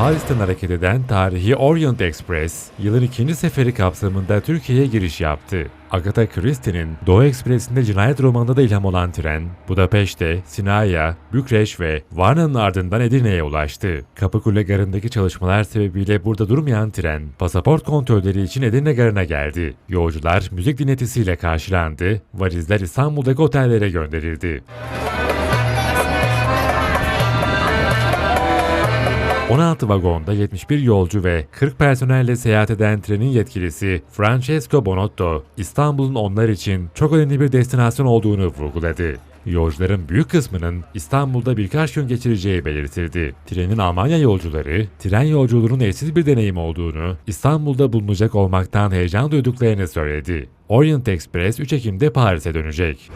Paris'ten hareket eden tarihi Orient Express, yılın ikinci seferi kapsamında Türkiye'ye giriş yaptı. Agatha Christie'nin Doğu Ekspresi'nde cinayet romanında da ilham olan tren, Budapeşte, Sinaya, Bükreş ve Varna'nın ardından Edirne'ye ulaştı. Kapıkule Garı'ndaki çalışmalar sebebiyle burada durmayan tren, pasaport kontrolleri için Edirne Garı'na geldi. Yolcular müzik dinletisiyle karşılandı, valizler İstanbul'daki otellere gönderildi. 16 vagonda 71 yolcu ve 40 personelle seyahat eden trenin yetkilisi Francesco Bonotto, İstanbul'un onlar için çok önemli bir destinasyon olduğunu vurguladı. Yolcuların büyük kısmının İstanbul'da birkaç gün geçireceği belirtildi. Trenin Almanya yolcuları, tren yolculuğunun eşsiz bir deneyim olduğunu, İstanbul'da bulunacak olmaktan heyecan duyduklarını söyledi. Orient Express 3 Ekim'de Paris'e dönecek.